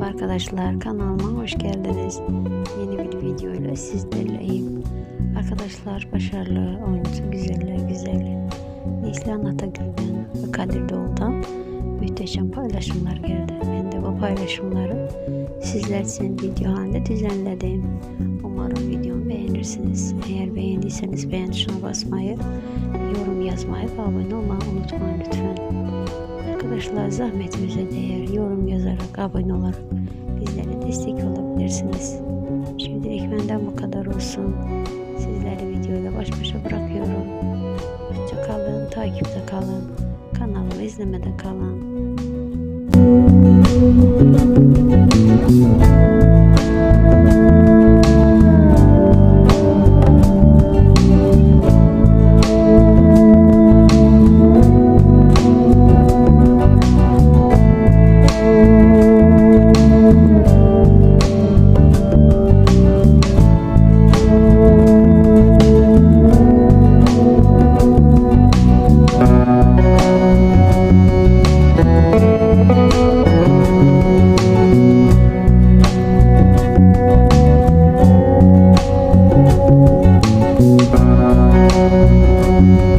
Merhaba arkadaşlar kanalıma hoş geldiniz. Yeni bir video ile sizlerleyim. Arkadaşlar başarılı oyuncu güzeller güzeli Neslihan Atagül'den ve Kadir Doğulu'dan muhteşem paylaşımlar geldi. Ben de bu paylaşımları sizler için video halinde düzenledim. Umarım videomu beğenirsiniz. Eğer beğendiyseniz beğen tuşuna basmayı, yorum yazmayı ve abone olmayı unutmayın lütfen. Arkadaşlar zahmetimize değer mutlaka abone olarak bizlere destek olabilirsiniz. Şimdilik benden bu kadar olsun. Sizleri videoyla baş başa bırakıyorum. Hoşçakalın, takipte kalın. Kanalımı izlemede kalın. Thank you. Música